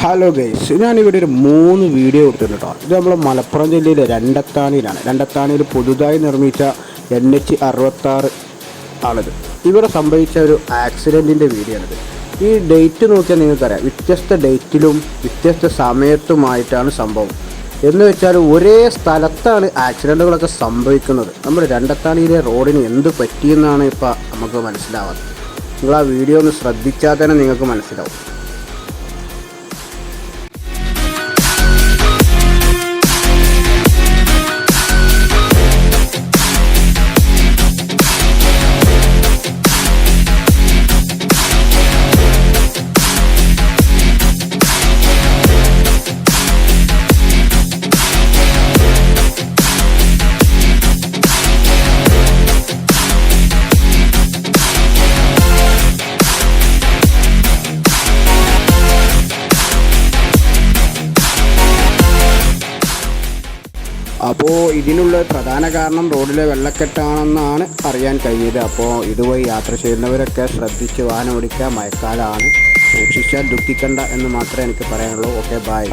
Hello guys ഞാനിവിടെ ഒരു മൂന്ന് വീഡിയോ കൊടുത്തിട്ടുണ്ട് കേട്ടോ ഇത് നമ്മൾ മലപ്പുറം ജില്ലയിലെ രണ്ടത്താണിയിലാണ്. രണ്ടത്താണിയിൽ പുതുതായി നിർമ്മിച്ച എൻ എച്ച് അറുപത്താറ് ആണിത്. ഇവിടെ സംഭവിച്ച ഒരു ആക്സിഡന്റിന്റെ വീഡിയോ ആണിത്. ഈ ഡേറ്റ് നോക്കിയാൽ നിങ്ങൾക്കറിയാം. വ്യത്യസ്ത ഡേറ്റിലും വ്യത്യസ്ത സമയത്തുമായിട്ടാണ് സംഭവം. എന്ന് വെച്ചാൽ ഒരേ സ്ഥലത്താണ് ആക്സിഡന്റുകളൊക്കെ സംഭവിക്കുന്നത്. നമ്മൾ രണ്ടത്താണിയിലെ റോഡിന് എന്ത് പറ്റിയെന്നാണ് ഇപ്പോൾ നമുക്ക് മനസ്സിലാവുന്നത്. നിങ്ങൾ ആ വീഡിയോ ഒന്ന് ശ്രദ്ധിച്ചാൽ തന്നെ നിങ്ങൾക്ക് മനസ്സിലാവും. അപ്പോൾ ഇതിനുള്ള പ്രധാന കാരണം റോഡിലെ വെള്ളക്കെട്ടാണെന്നാണ് അറിയാൻ കഴിഞ്ഞത്. അപ്പോൾ ഇതുവഴി യാത്ര ചെയ്യുന്നവരൊക്കെ ശ്രദ്ധിച്ച് വാഹനം ഓടിക്കുക മഴക്കാലമാണ് സൂക്ഷിച്ചാൽ ദുഃഖിക്കണ്ട എന്ന് മാത്രമേ എനിക്ക് പറയാനുള്ളൂ. Okay bye